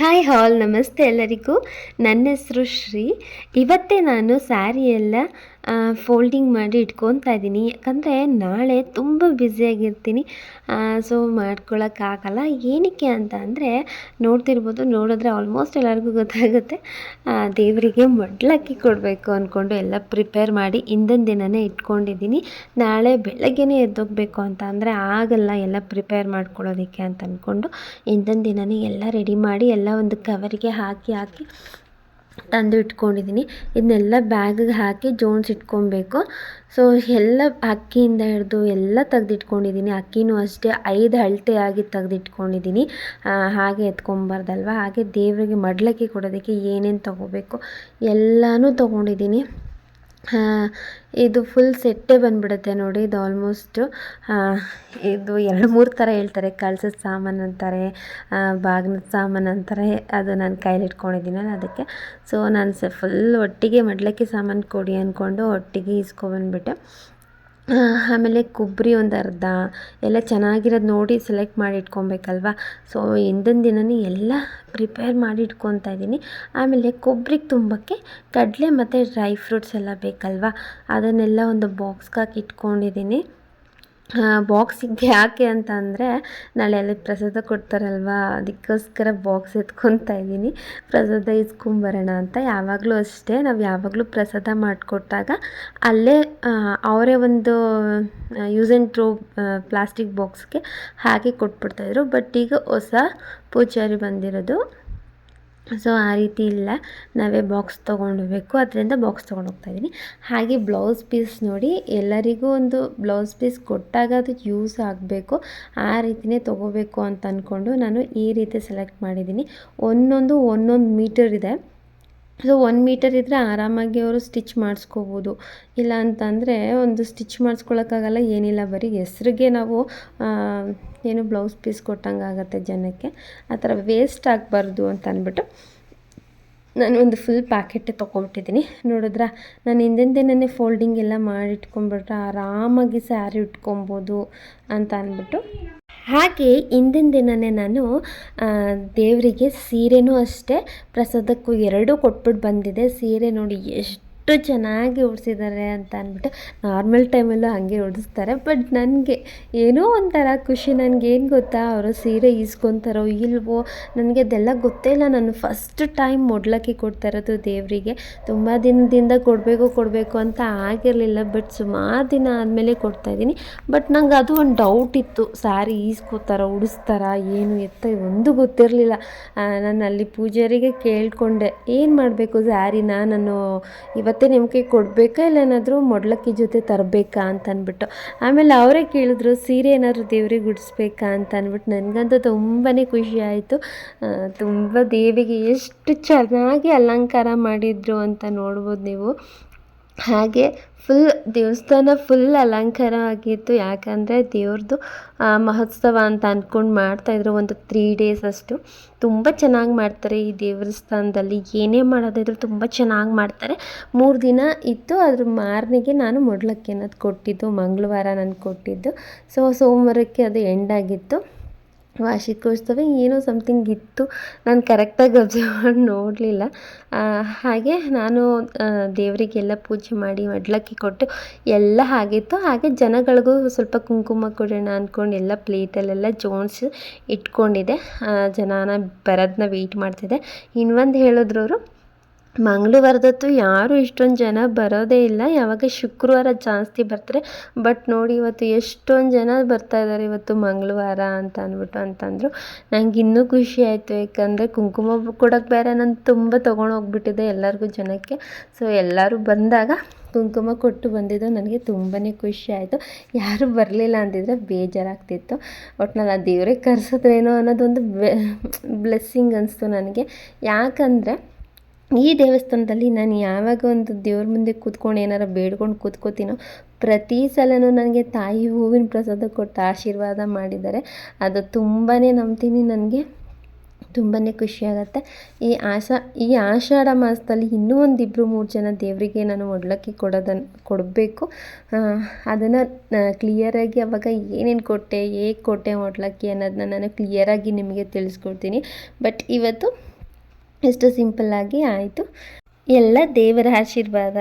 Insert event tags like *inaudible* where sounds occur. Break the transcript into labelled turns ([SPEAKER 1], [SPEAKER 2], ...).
[SPEAKER 1] Hi ಹಾಲ್ ನಮಸ್ತೆ ಎಲ್ಲರಿಗೂ. ನನ್ನ ಹೆಸರು ಶ್ರೀ. ಇವತ್ತೇ ನಾನು ಸ್ಯಾರಿ ಎಲ್ಲ ಫೋಲ್ಡಿಂಗ್ ಮಾಡಿ ಇಟ್ಕೊತಾ ಇದ್ದೀನಿ. ಯಾಕಂದರೆ ನಾಳೆ ತುಂಬ ಬ್ಯುಸಿಯಾಗಿರ್ತೀನಿ ಸೊ ಮಾಡ್ಕೊಳ್ಳೋಕ್ಕಾಗಲ್ಲ ಏನಕ್ಕೆ ಅಂತ ಅಂದರೆ ನೋಡ್ತಿರ್ಬೋದು, ನೋಡಿದ್ರೆ ಆಲ್ಮೋಸ್ಟ್ ಎಲ್ಲರಿಗೂ ಗೊತ್ತಾಗುತ್ತೆ. ದೇವರಿಗೆ ಮಡ್ಲಕ್ಕಿ ಕೊಡಬೇಕು ಅಂದ್ಕೊಂಡು ಎಲ್ಲ ಪ್ರಿಪೇರ್ ಮಾಡಿ ಹಿಂದಿನ ದಿನವೇ ಇಟ್ಕೊಂಡಿದ್ದೀನಿ. ನಾಳೆ ಬೆಳಗ್ಗೆನೇ ಎದ್ದೋಗ್ಬೇಕು ಅಂತ ಅಂದರೆ ಆಗಲ್ಲ ಎಲ್ಲ ಪ್ರಿಪೇರ್ ಮಾಡ್ಕೊಳ್ಳೋದಕ್ಕೆ ಅಂತ ಅಂದ್ಕೊಂಡು ಹಿಂದಿನ ದಿನವೇ ಎಲ್ಲ ರೆಡಿ ಮಾಡಿ ಎಲ್ಲ ಒಂದು ಕವರಿಗೆ ಹಾಕಿ ಹಾಕಿ ತಂದು ಇಟ್ಕೊಂಡಿದ್ದೀನಿ ಇದನ್ನೆಲ್ಲ ಬ್ಯಾಗಿಗೆ ಹಾಕಿ ಜೋನ್ಸ್ ಇಟ್ಕೊಬೇಕು. ಸೊ ಎಲ್ಲ ಅಕ್ಕಿಯಿಂದ ಹಿಡಿದು ಎಲ್ಲ ತೆಗೆದಿಟ್ಕೊಂಡಿದ್ದೀನಿ. ಅಕ್ಕಿನೂ ಅಷ್ಟೇ ಐದು ಅಳತೆಯಾಗಿ ತೆಗ್ದಿಟ್ಕೊಂಡಿದ್ದೀನಿ. ಆ, ಹಾಗೆ ಎತ್ಕೊಂಬಾರ್ದಲ್ವ? ಹಾಗೆ ದೇವರಿಗೆ ಮಡ್ಲಕ್ಕಿ ಕೊಡೋದಕ್ಕೆ ಏನೇನು ತೊಗೋಬೇಕು? ಎಲ್ಲನೂ ತೊಗೊಂಡಿದ್ದೀನಿ. ಇದು ಫುಲ್ ಸೆಟ್ಟೇ ಬಂದ್ಬಿಡುತ್ತೆ ನೋಡಿ, ಇದು ಆಲ್ಮೋಸ್ಟು ಇದು ಎರಡು ಮೂರು ಥರ ಹೇಳ್ತಾರೆ, ಕಳ್ಸದ ಸಾಮಾನು ಅಂತಾರೆ ಬಾಗ್ನದ ಸಾಮಾನು ಅಂತಾರೆ, ಅದು ನಾನು ಕೈಲಿ ಇಟ್ಕೊಂಡಿದ್ದೀನಲ್ಲ ಅದಕ್ಕೆ. ಸೊ ನಾನು ಸ ಫುಲ್ ಒಟ್ಟಿಗೆ ಮಡ್ಲಕ್ಕಿ ಸಾಮಾನು ಕೊಡಿ ಅಂದ್ಕೊಂಡು ಒಟ್ಟಿಗೆ ಇಸ್ಕೊಬಂದ್ಬಿಟ್ಟೆ ಆಮೇಲೆ ಕೊಬ್ಬರಿ ಒಂದು ಅರ್ಧ, ಎಲ್ಲ ಚೆನ್ನಾಗಿರೋದು ನೋಡಿ ಸೆಲೆಕ್ಟ್ ಮಾಡಿ ಇಟ್ಕೊಬೇಕಲ್ವ? ಸೊ ಹಿಂದಿನ ದಿನವೇ ಎಲ್ಲ ಪ್ರಿಪೇರ್ ಮಾಡಿ ಇಟ್ಕೊತಾ ಇದ್ದೀನಿ. ಆಮೇಲೆ ಕೊಬ್ಬರಿಗೆ ತುಂಬಕ್ಕೆ ಕಡಲೆ ಮತ್ತು ಡ್ರೈ ಫ್ರೂಟ್ಸ್ ಎಲ್ಲ ಬೇಕಲ್ವ? ಅದನ್ನೆಲ್ಲ ಒಂದು ಬಾಕ್ಸ್ಗೆ ಇಟ್ಕೊಂಡಿದ್ದೀನಿ. ಬಾಕ್ಸಿಗೆ ಯಾಕೆ ಅಂತ ಅಂದರೆ ನಾಳೆ ಅಲ್ಲಿ ಪ್ರಸಾದ ಕೊಡ್ತಾರಲ್ವ? ಅದಕ್ಕೋಸ್ಕರ ಬಾಕ್ಸ್ ಎತ್ಕೊತಾ ಇದ್ದೀನಿ. ಪ್ರಸಾದ ಇಸ್ಕೊಂಬರೋಣ ಅಂತ. ಯಾವಾಗಲೂ ಅಷ್ಟೇ, ನಾವು ಯಾವಾಗಲೂ ಪ್ರಸಾದ ಮಾಡಿಕೊಟ್ಟಾಗ ಅಲ್ಲೇ ಅವರೇ ಒಂದು ಯೂಸ್ ಆ್ಯಂಡ್ ಥ್ರೋ ಪ್ಲಾಸ್ಟಿಕ್ ಬಾಕ್ಸ್ಗೆ ಹಾಕಿ ಕೊಟ್ಬಿಡ್ತಾಯಿದ್ರು ಬಟ್ ಈಗ ಹೊಸ ಪೂಜಾರಿ ಬಂದಿರೋದು ಸೊ, ಆ ರೀತಿ ಇಲ್ಲ. ನಾವೇ ಬಾಕ್ಸ್ ತೊಗೊಂಡೋಗ್ಬೇಕು ಅದರಿಂದ ಬಾಕ್ಸ್ ತೊಗೊಂಡು ಹೋಗ್ತಾ ಇದ್ದೀನಿ. ಹಾಗೆ ಬ್ಲೌಸ್ ಪೀಸ್ ನೋಡಿ, ಎಲ್ಲರಿಗೂ ಒಂದು ಬ್ಲೌಸ್ ಪೀಸ್ ಕೊಟ್ಟಾಗ ಅದು ಯೂಸ್ ಆಗಬೇಕು. ಆ ರೀತಿಯೇ ತೊಗೋಬೇಕು ಅಂತ ಅಂದ್ಕೊಂಡು ನಾನು ಈ ರೀತಿ ಸೆಲೆಕ್ಟ್ ಮಾಡಿದ್ದೀನಿ. ಒಂದೊಂದು ಒಂದೊಂದು ಮೀಟರ್ ಇದೆ. ಸೊ ಒನ್ ಮೀಟರ್ ಇದ್ದರೆ ಆರಾಮಾಗಿ ಅವರು ಸ್ಟಿಚ್ ಮಾಡಿಸ್ಕೋಬೋದು. ಇಲ್ಲ ಅಂತಂದರೆ ಒಂದು ಸ್ಟಿಚ್ ಮಾಡಿಸ್ಕೊಳಕ್ಕಾಗಲ್ಲ, ಏನಿಲ್ಲ ಬರೀ ಹೆಸ್ರಿಗೆ ನಾವು ಏನು ಬ್ಲೌಸ್ ಪೀಸ್ ಕೊಟ್ಟಂಗೆ ಆಗುತ್ತೆ ಜನಕ್ಕೆ. ಆ ಥರ ವೇಸ್ಟ್ ಆಗಬಾರ್ದು ಅಂತ ಅಂದ್ಬಿಟ್ಟು ನಾನು ಒಂದು ಫುಲ್ ಪ್ಯಾಕೆಟ್ ತೊಗೊಬಿಟ್ಟಿದ್ದೀನಿ. ನೋಡಿದ್ರಾ, ನಾನು ಹಿಂದಿನ ದಿನವೇ ಫೋಲ್ಡಿಂಗ್ ಎಲ್ಲ ಮಾಡಿಟ್ಕೊಂಬಿಟ್ರೆ ಆರಾಮಾಗಿ ಸ್ಯಾರಿ ಇಟ್ಕೊಬೋದು ಅಂತ ಅಂದ್ಬಿಟ್ಟು ಹಾಗೆ ಇಂದಿನ ದಿನವೇ ನಾನು ದೇವರಿಗೆ ಸೀರೆನೂ ಅಷ್ಟೇ ಪ್ರಸಾದಕ್ಕೂ ಎರಡೂ ಕೊಟ್ಬಿಟ್ಟು ಬಂದಿದೆ. ಸೀರೆ ನೋಡಿ ಎಷ್ಟು ಚೆನ್ನಾಗಿ ಉಡಿಸಿದ್ದಾರೆ ಅಂತ ಅಂದ್ಬಿಟ್ಟು ನಾರ್ಮಲ್ ಟೈಮಲ್ಲೂ ಹಾಗೆ ಉಡಿಸ್ತಾರೆ. ಬಟ್ ನನಗೆ ಏನೋ ಒಂಥರ ಖುಷಿ ನನಗೇನು ಗೊತ್ತಾ? ಅವರು ಸೀರೆ ಈಸ್ಕೊತಾರೋ ಇಲ್ವೋ? ನನಗೆ ಅದೆಲ್ಲ ಗೊತ್ತೇ ಇಲ್ಲ. ನಾನು ಫಸ್ಟ್ ಟೈಮ್ ಮೊಡ್ಲಕ್ಕೆ ಕೊಡ್ತಾ ಇರೋದು ದೇವರಿಗೆ. ತುಂಬ ದಿನದಿಂದ ಕೊಡಬೇಕು ಕೊಡಬೇಕು ಅಂತ ಆಗಿರಲಿಲ್ಲ. ಬಟ್ ಸುಮಾರು ದಿನ ಆದಮೇಲೆ ಕೊಡ್ತಾಯಿದ್ದೀನಿ ಬಟ್ ನಂಗೆ ಅದು ಒಂದು ಡೌಟ್ ಇತ್ತು. ಸ್ಯಾರಿ ಈಸ್ಕೋತಾರ, ಉಡಿಸ್ತಾರ, ಏನು ಎತ್ತ ಒಂದು ಗೊತ್ತಿರಲಿಲ್ಲ. ನಾನು ಅಲ್ಲಿ ಪೂಜಾರಿಗೆ ಕೇಳಿಕೊಂಡೆ. ಏನು ಮಾಡಬೇಕು ಸ್ಯಾರಿನ ನಾನು ಇವತ್ತೇ ನಿಮಗೆ ಕೊಡಬೇಕಾ? ಇಲ್ಲ ಏನಾದರೂ ಮೊಡ್ಲಕ್ಕಿ ಜೊತೆ ತರಬೇಕಾ ಅಂತ ಅಂದ್ಬಿಟ್ಟು ಆಮೇಲೆ ಅವರೇ ಕೇಳಿದ್ರು, ಸೀರೆ ಏನಾದರೂ ದೇವ್ರಿಗೆ ಉಡಿಸ್ಬೇಕಾ ಅಂತ ಅಂದ್ಬಿಟ್ಟು ನನಗಂತೂ ತುಂಬಾ ಖುಷಿ ಆಯಿತು. ತುಂಬ ದೇವಿಗೆ ಎಷ್ಟು ಚೆನ್ನಾಗಿ ಅಲಂಕಾರ ಮಾಡಿದ್ರು ಅಂತ ನೋಡ್ಬೋದು ನೀವು. ಹಾಗೆ ಫುಲ್ ದೇವಸ್ಥಾನ ಫುಲ್ ಅಲಂಕಾರ ಆಗಿತ್ತು. ಯಾಕಂದರೆ ದೇವ್ರದ್ದು ಮಹೋತ್ಸವ ಅಂತ ಅಂದ್ಕೊಂಡು ಮಾಡ್ತಾಯಿದ್ರು ಒಂದು ತ್ರೀ ಡೇಸ್ ಅಷ್ಟು. ತುಂಬ ಚೆನ್ನಾಗಿ ಮಾಡ್ತಾರೆ ಈ ದೇವಸ್ಥಾನದಲ್ಲಿ. ಏನೇ ಮಾಡೋದಿದ್ರು ತುಂಬ ಚೆನ್ನಾಗಿ ಮಾಡ್ತಾರೆ. ಮೂರು ದಿನ ಇತ್ತು ಅದ್ರ ಮಾರನೆಗೆ ನಾನು ಮೊಡ್ಲಕ್ಕೆ ಅನ್ನೋದು ಕೊಟ್ಟಿದ್ದು, ಮಂಗಳವಾರ ನಾನು ಕೊಟ್ಟಿದ್ದು. ಸೊ ಸೋಮವಾರಕ್ಕೆ ಅದು ಎಂಡ್ ಆಗಿತ್ತು. ವಾರ್ಷಿಕೋತ್ಸವ ಏನೋ ಸಮಥಿಂಗ್ ಇತ್ತು. ನಾನು ಕರೆಕ್ಟಾಗಿ ಅಬ್ಸರ್ವ್ *laughs* ಮಾಡಿ ನೋಡಲಿಲ್ಲ. ಹಾಗೆ ನಾನು ದೇವರಿಗೆಲ್ಲ ಪೂಜೆ ಮಾಡಿ ಮಡ್ಲಕ್ಕಿ ಕೊಟ್ಟು ಎಲ್ಲ ಆಗಿತ್ತು. ಹಾಗೆ ಜನಗಳಿಗೂ ಸ್ವಲ್ಪ ಕುಂಕುಮ ಕೊಡೋಣ ಅಂದ್ಕೊಂಡು ಎಲ್ಲ ಪ್ಲೇಟಲ್ಲೆಲ್ಲ ಜೋಡಿಸಿ ಇಟ್ಕೊಂಡಿದ್ದೆ. ಜನನ ಬರೋದನ್ನ ವೆಯ್ಟ್ ಮಾಡ್ತಿದ್ದೆ. ಇನ್ನೊಂದು ಹೇಳಿದ್ರು ಅವರು ಮಂಗಳವಾರದತ್ತು ಯಾರು ಇಷ್ಟೊಂದು ಜನ ಬರೋದೇ ಇಲ್ಲ. ಯಾವಾಗ ಶುಕ್ರವಾರ ಜಾಸ್ತಿ ಬರ್ತಾರೆ. ಬಟ್ ನೋಡಿ ಇವತ್ತು ಎಷ್ಟೊಂದು ಜನ ಬರ್ತಾ ಇದ್ದಾರೆ ಇವತ್ತು ಮಂಗಳವಾರ ಅಂತ ಅಂದ್ಬಿಟ್ಟು ಅಂತಂದರು. ನಂಗೆ ಇನ್ನೂ ಖುಷಿ ಆಯಿತು. ಯಾಕಂದರೆ ಕುಂಕುಮ ಕೊಡೋಕೆ ಬೇರೆ ನಾನು ತುಂಬ ತೊಗೊಂಡು ಹೋಗ್ಬಿಟ್ಟಿದೆ ಎಲ್ಲರಿಗೂ ಜನಕ್ಕೆ. ಸೊ ಎಲ್ಲರೂ ಬಂದಾಗ ಕುಂಕುಮ ಕೊಟ್ಟು ಬಂದಿದ್ದು ನನಗೆ ತುಂಬಾ ಖುಷಿ ಆಯಿತು. ಯಾರೂ ಬರಲಿಲ್ಲ ಅಂದಿದ್ರೆ ಬೇಜಾರಾಗ್ತಿತ್ತು. ಒಟ್ನಲ್ಲಿ ಆ ದೇವರೇ ಕರೆಸಿದ್ರೇನೋ ಅನ್ನೋದೊಂದು ಬ್ಲೆಸ್ಸಿಂಗ್ ಅನಿಸ್ತು ನನಗೆ. ಯಾಕಂದರೆ ಈ ದೇವಸ್ಥಾನದಲ್ಲಿ ನಾನು ಯಾವಾಗ ಒಂದು ದೇವ್ರ ಮುಂದೆ ಕೂತ್ಕೊಂಡು ಏನಾರು ಬೇಡ್ಕೊಂಡು ಕೂತ್ಕೋತೀನೋ, ಪ್ರತಿ ಸಲನೂ ನನಗೆ ತಾಯಿ ಹೂವಿನ ಪ್ರಸಾದ ಕೊಟ್ಟು ಆಶೀರ್ವಾದ ಮಾಡಿದ್ದಾರೆ. ಅದು ತುಂಬಾ ನಂಬ್ತೀನಿ, ನನಗೆ ತುಂಬಾ ಖುಷಿಯಾಗತ್ತೆ ಈ ಆಶಾ, ಈ ಆಷಾಢ ಮಾಸದಲ್ಲಿ ಇನ್ನೂ ಒಂದಿಬ್ಬರು ಮೂರು ಜನ ದೇವರಿಗೆ ನಾನು ಒಡ್ಲಕ್ಕಿ ಕೊಡೋದನ್ನು ಕೊಡಬೇಕು. ಅದನ್ನು ಕ್ಲಿಯರಾಗಿ ಅವಾಗ ಏನೇನು ಕೊಟ್ಟೆ, ಹೇಗೆ ಕೊಟ್ಟೆ ಒಡ್ಲಕ್ಕಿ ಅನ್ನೋದನ್ನ ನಾನು ಕ್ಲಿಯರಾಗಿ ನಿಮಗೆ ತಿಳಿಸ್ಕೊಡ್ತೀನಿ. ಬಟ್ ಇವತ್ತು ಎಷ್ಟು ಸಿಂಪಲ್ಲಾಗಿ ಆಯಿತು. ಎಲ್ಲ ದೇವರ ಆಶೀರ್ವಾದ.